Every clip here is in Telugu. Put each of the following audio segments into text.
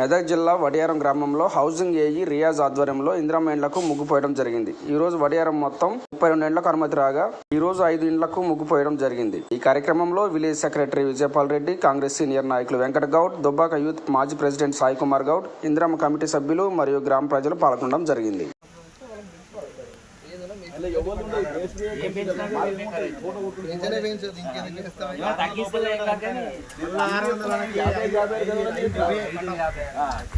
మెదక్ జిల్లా వడియారం గ్రామంలో హౌసింగ్ ఏఈ రియాజ్ ఆధ్వర్యంలో ఇందిరమ్మ ఇండ్లకు జరిగింది. ఈ రోజు వడియారం మొత్తం ముప్పై రెండు ఇండ్లకు అనుమతి రాగా ఈ రోజు ఐదు ఇండ్లకు ముగ్గుపోయడం జరిగింది. ఈ కార్యక్రమంలో village secretary Vijayapal Reddy Congress senior నాయకులు వెంకట గౌడ్ దుబ్బాక యూత్ మాజీ ప్రెసిడెంట్ సాయి కుమార్ గౌడ్ ఇందిరమ్మ కమిటీ సభ్యులు మరియు గ్రామ ప్రజలు పాల్గొనడం జరిగింది.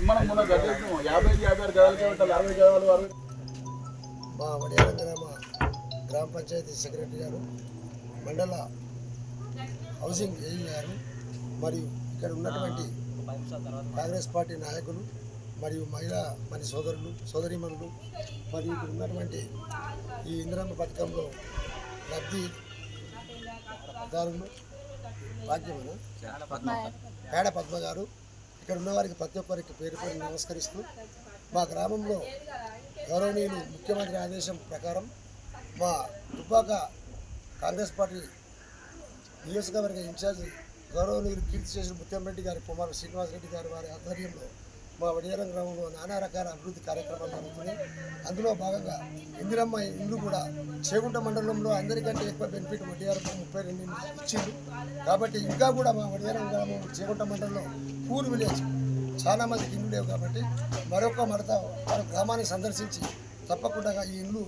మనం మొన్న గడ్డేసినాం యాభై యాభై ఆరు గదాలకే ఉంటారు అరవై గదాలు అరవై. మా వడియాల గ్రామ గ్రామ పంచాయతీ సెక్రటరీ గారు మండల హౌసింగ్ ఏఈ గారు మరియు ఇక్కడ ఉన్నటువంటి కాంగ్రెస్ పార్టీ నాయకులు మరియు మహిళా మరి సోదరులు సోదరిమణులు మరియు ఉన్నటువంటి ఈ ఇందిరమ్మ పథకంలో లబ్ధి దారులు భాగ్యమన? పేడ పద్మ గారు ఇక్కడ ఉన్న వారికి ప్రతి ఒక్కరికి పేరు పేరు నమస్కరిస్తూ మా గ్రామంలో గౌరవనీయులు ముఖ్యమంత్రి ఆదేశం ప్రకారం మా దుబ్బాక కాంగ్రెస్ పార్టీ నియోజకవర్గ ఇన్ఛార్జి గౌరవనీయులు కీర్తి చేసిన ముత్యంరెడ్డి గారి కుమారు శ్రీనివాసరెడ్డి గారి వారి ఆధ్వర్యంలో మా వడియారం గ్రామంలో నానా రకాల అభివృద్ధి కార్యక్రమాలు జరుగుతున్నాయి. అందులో భాగంగా ఇందిరమ్మ ఇల్లు కూడా చేగుంట మండలంలో అందరికంటే ఎక్కువ బెనిఫిట్ వడియారం ముప్పై రెండు ఇచ్చింది కాబట్టి ఇంకా కూడా మా వడియారం గ్రామం చేగుంట మండలంలో పూర్ విలేజ్ చాలామందికి ఇల్లు లేవు కాబట్టి మరొక మడత వారు గ్రామాన్ని సందర్శించి తప్పకుండా ఈ ఇల్లు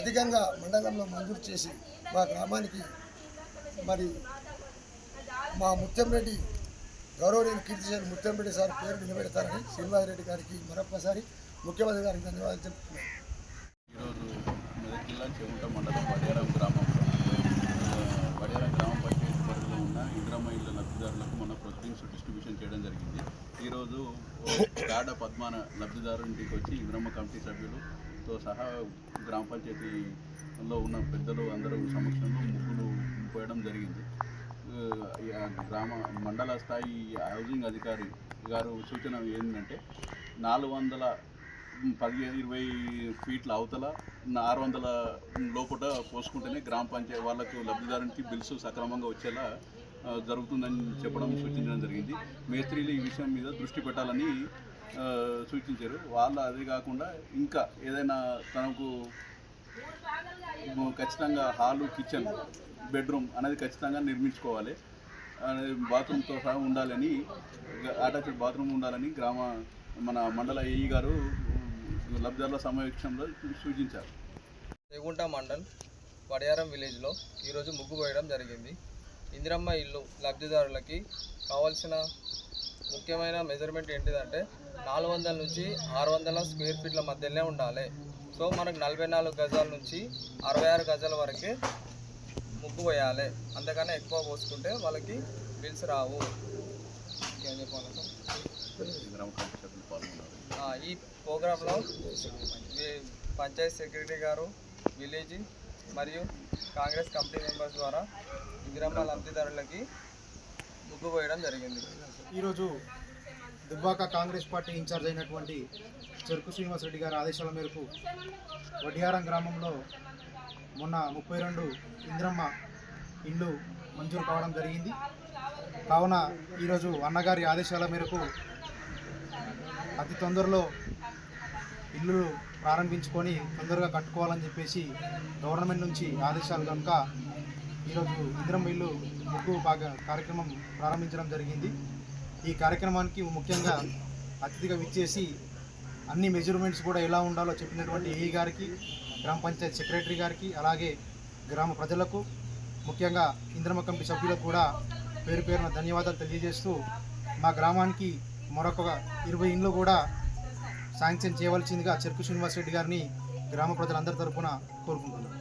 అధికంగా మండలంలో మంజూరు చేసి మా గ్రామానికి మరి మా ముత్యం రెడ్డి గౌరవనీయులు కీర్తిశేఖర్ ముత్యంరెడ్డి సార్ పేరు నిలబెడతారని శ్రీనివాసరెడ్డి గారికి మరొకసారి ముఖ్యమంత్రి గారికి ధన్యవాదాలు చెప్తున్నాను. ఈరోజు మెదక్ జిల్లా చెవుంట మండలం వడియారం గ్రామంలో ఆ, గ్రామం గ్రామ పంచాయతీ పరిధిలో ఉన్న ఇంద్రమ్మ ఇళ్ళ లబ్ధిదారులకు మన ప్రొసీడింగ్స్ డిస్ట్రిబ్యూషన్ చేయడం జరిగింది. ఈరోజు గాడ పద్మాన లబ్ధిదారు ఇంటికి వచ్చి ఇందిరమ్మ కమిటీ సభ్యులతో సహా గ్రామ పంచాయతీలో ఉన్న పెద్దలు అందరూ సమక్షంలో ముగ్గులు పోయడం జరిగింది. గ్రామ మండల స్థాయి హౌసింగ్ అధికారి గారు సూచన ఏంటంటే నాలుగు వందల పదిహేను ఇరవై ఫీట్ల అవతల ఆరు వందల లోపల పోసుకుంటేనే గ్రామ పంచాయతీ వాళ్ళకు లబ్ధిదారునికి బిల్స్ సక్రమంగా వచ్చేలా జరుగుతుందని చెప్పడం సూచించడం జరిగింది. మేస్త్రీలు ఈ విషయం మీద దృష్టి పెట్టాలని సూచించారు. వాళ్ళు అదే కాకుండా ఇంకా ఏదైనా తనకు ఖచ్చితంగా హాలు కిచెన్ బెడ్రూమ్ అనేది ఖచ్చితంగా నిర్మించుకోవాలి. అనేది బాత్రూమ్తో సహా ఉండాలని అటాచ్డ్ బాత్రూమ్ ఉండాలని గ్రామ మన మండల ఏఈ గారు లబ్ధిదారుల సమావేశంలో సూచించారు. రేగుంట మండల్ వడియారం విలేజ్లో ఈరోజు ముగ్గు పోయడం జరిగింది. ఇందిరమ్మ ఇల్లు లబ్ధిదారులకి కావాల్సిన ముఖ్యమైన మెజర్మెంట్ ఏంటిదంటే నాలుగు వందల నుంచి ఆరు వందల స్క్వేర్ ఫీట్ల మధ్యలోనే ఉండాలి. సో మనకు నలభై నాలుగు గజాల నుంచి అరవై ఆరు గజాల వరకే ముగ్గు పోయాలి అంతకన్నా ఎక్కువ పోసుకుంటే వాళ్ళకి బిల్స్ రావు. ఇంకేం చెప్పాలి ఈ ప్రోగ్రాంలో పంచాయత్ సెక్రటరీ గారు విలేజ్ మరియు కాంగ్రెస్ కమిటీ మెంబర్స్ ద్వారా ఇందిరమ్మ లబ్ధిదారులకి ముగ్గు పోయడం జరిగింది. ఈరోజు దుబ్బాక కాంగ్రెస్ పార్టీ ఇన్ఛార్జ్ అయినటువంటి చెరుకు శ్రీనివాసరెడ్డి గారి ఆదేశాల మేరకు వడియారం గ్రామంలో మొన్న ముప్పై రెండు ఇంద్రమ్మ ఇల్లు మంజూరు కావడం జరిగింది. కావున ఈరోజు అన్నగారి ఆదేశాల మేరకు అతి తొందరలో ఇల్లు ప్రారంభించుకొని తొందరగా కట్టుకోవాలని చెప్పేసి గవర్నమెంట్ నుంచి ఆదేశాలు కనుక ఈరోజు ఇంద్రమ్మ ఇల్లు ముగ్గు బాగా కార్యక్రమం ప్రారంభించడం జరిగింది. ఈ కార్యక్రమానికి ముఖ్యంగా అతిథిగా విచ్చేసి అన్ని మెజర్మెంట్స్ కూడా ఎలా ఉండాలో చెప్పినటువంటి ఏఈ గారికి గ్రామ పంచాయత్ సెక్రటరీ గారికి అలాగే గ్రామ ప్రజలకు ముఖ్యంగా ఇంద్రమ కమిటీ సభ్యులకు కూడా పేరు పేరున ధన్యవాదాలు తెలియజేస్తూ మా గ్రామానికి మరొక ఇరవై ఇండ్లు కూడా శాంక్షన్ చేయవలసిందిగా చెరుకు శ్రీనివాస్ రెడ్డి గారిని గ్రామ ప్రజలందరి తరఫున కోరుకుంటున్నాను